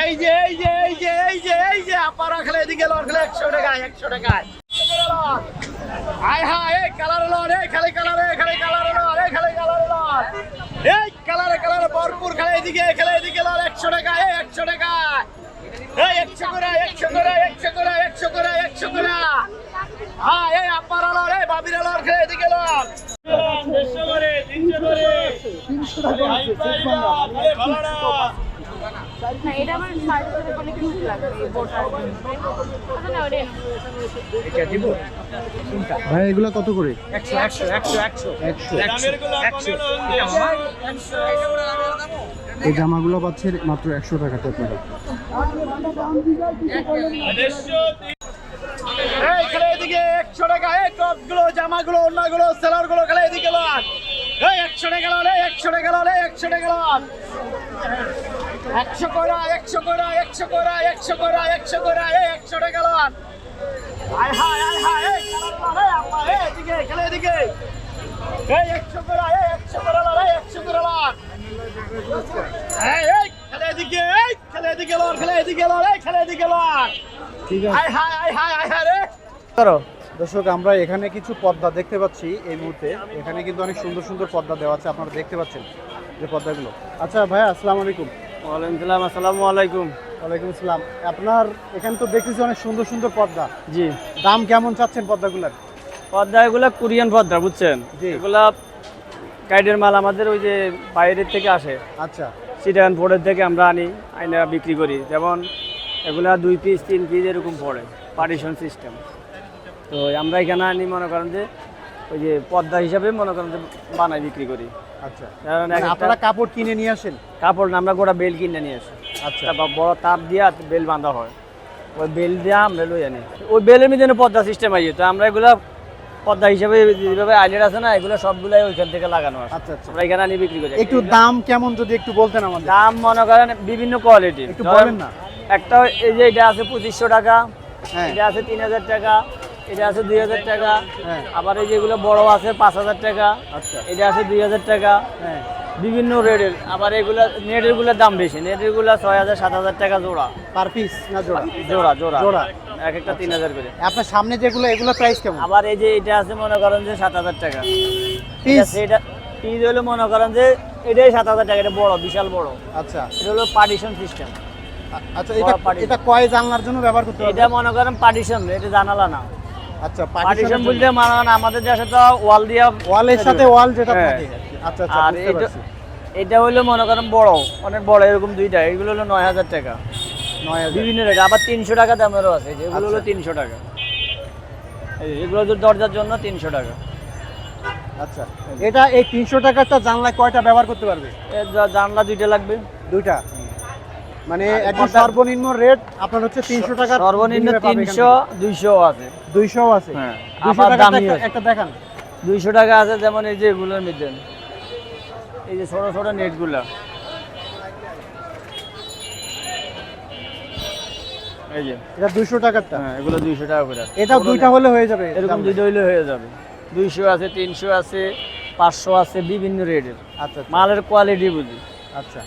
এই যে এই যে এই যে এই যে এই যে আপারা খেলে এদিকে লড় খেলে একশো টাকায় একশো টাকায়। আয় হায় এই কালার লড় এই খালি কালার খালি কালার লড় এই খালি কালার লড়। এই কালারে কালারে ভরপুর খেলে এদিকে খেলে এদিকে লড় একশো টাকা এই একশো টাকা এই একশো করে একশো করে একশো করে একশো করে একশো করে। হ্যাঁ এই আপারা লড় এই বাবিরা লড় খেলে এদিকে লড়। দেড়শো করে তিনশো করে। ভালো না। না এটা আমার লাগবে আচ্ছা না ওটা ভাই এগুলো কত করে? একশো একশো একশো একশো। একশো। একশো। এই জামাগুলো পাচ্ছে মাত্র একশো টাকাতে আপনারা। এই এদিকে একশো টাকা এই টপগুলো জামা গুলো অন্যগুলো সেলারগুলো খেলে এদিকে একশো টাকা একশো টাকা একশো করা একশো করা একশো করা একশো করা একশো করা এই একশো টাকা লন আয় হায় আয় হায় এই খেলার এই আম্মা, এই এদিকে খেলে এদিকে। এই একশো করা এই একশো করা লন এই একশো করা লন এই এই খেলে এদিকে এই খেলে এদিকে লন খেলে এদিকে লন এই খেলে এদিকে লন ঠিক আছে। আয় হায় আয় হায় আয় হায় রে। দর্শক আমরা এখানে কিছু পর্দা দেখতে পাচ্ছি এই মুহূর্তে। এখানে কিন্তু অনেক সুন্দর সুন্দর পর্দা দেওয়া আছে আপনারা দেখতে পাচ্ছেন। যে পর্দাগুলো। আচ্ছা ভাইয়া আসসালামু আলাইকুম। ওয়ালাইকুম সালাম আসসালামু আলাইকুম। ওয়ালাইকুম আসসালাম। আপনার এখানে তো দেখতেছি অনেক সুন্দর সুন্দর পর্দা। জি। দাম কেমন চাচ্ছেন পর্দাগুলোর? পদ্মা এগুলা কোরিয়ান পদ্মা বুঝছেন। এগুলা গাইডের মাল আমাদের ওই যে বাইরের থেকে আসে। আচ্ছা। সিটাগান পোর্টের থেকে আমরা আনি আইনা বিক্রি করি। যেমন এগুলা দুই পিস তিন পিস এরকম পড়ে পার্টিশন সিস্টেম তো আমরা এখানে আনি মনে করেন যে ওই যে পদ্মা হিসাবে মনে করেন বানাই বিক্রি করি। আচ্ছা। মানে আপনারা কাপড় কিনে নিয়ে আসেন? কাপড় না আমরা গোটা বেল কিনে নিয়ে আসি। আচ্ছা। বড় তাপ দিয়া বেল বাঁধা হয়। ওই বেল দিয়ে আমরা লই আনি ওই বেলের মধ্যে পদ্মা সিস্টেম তো আমরা এগুলো পদ্মা হিসাবে যেভাবে আইলেট আছে না এগুলো সবগুলাই ওইখান থেকে লাগানো আছে। আচ্ছা আচ্ছা। আমরা এখানে আনি বিক্রি করি। একটু দাম কেমন যদি একটু বলতেন আমাদের? দাম মনে করেন বিভিন্ন কোয়ালিটি একটু বলেন না। একটা এই যে এটা আছে পঁচিশশো টাকা হ্যাঁ। এটা আছে তিন হাজার টাকা এটা আছে দুই হাজার টাকা। হ্যাঁ। আবার এই যেগুলো বড় আছে পাঁচ হাজার টাকা। আচ্ছা। এটা আছে দুই হাজার টাকা। হ্যাঁ। বিভিন্ন রেটের। আবার এগুলা নেটেরগুলোর দাম বেশি। নেটেরগুলা ছয় হাজার সাত হাজার টাকা জোড়া। পার পিস না জোড়া? জোড়া জোড়া। জোড়া। এক একটা তিন হাজার করে। আপনার সামনে যেগুলো এগুলো প্রাইস কেমন? আবার এই যে এটা আছে মনে করেন যে সাত হাজার টাকা। পিস? এটা পিস হলো মনে করেন যে এটাই সাত হাজার টাকা। এটা বড় বিশাল বড়। আচ্ছা। এটা হলো পার্টিশন সিস্টেম আচ্ছা। এটা এটা কয় জানলার জন্য ব্যবহার করতে এটা মনে করেন পার্টিশন এটা জানালা না। আচ্ছা পার্টিশন বলতে মনে করেন আমাদের দেশে তো ওয়াল দিয়া ওয়ালের সাথে ওয়াল যেটা হ্যাঁ। থাকে আচ্ছা আচ্ছা আর এটা এটা হলো মনে করেন বড় অনেক বড় এরকম দুইটা। এগুলো হলো নয় হাজার টাকা। নয় হাজার। বিভিন্ন রেট। আবার তিনশো টাকা দামেরও আছে। যেগুলো হলো আচ্ছা। তিনশো টাকা। এগুলো হলো দরজার জন্য তিনশো টাকা। আচ্ছা এটা এই তিনশো টাকারটা জানলায় কয়টা ব্যবহার করতে পারবে? জানলা দুইটা লাগবে। দুইটা? মানে একদম সর্বনিম্ন রেট আপনার হচ্ছে তিনশো টাকা সর্বনিম্ন আছে। দুইশো আছে। হ্যাঁ। দুইশো আবার দামি একটা- দেখান। দুইশো টাকা আছে যেমন এই যে এগুলোর মধ্যে। এই যে ছোট ছোট নেটগুলা। এই যে। এটা টাকারটা। হ্যাঁ এগুলো দুইশো টাকা করে। এটাও দুইটা হলে হয়ে যাবে। এরকম। দুইটা হয়ে যাবে। দুইশো আছে তিনশো আছে পাঁচশো আছে বিভিন্ন রেটের। আচ্ছা আচ্ছা, মালের কোয়ালিটি বুঝি। আচ্ছা।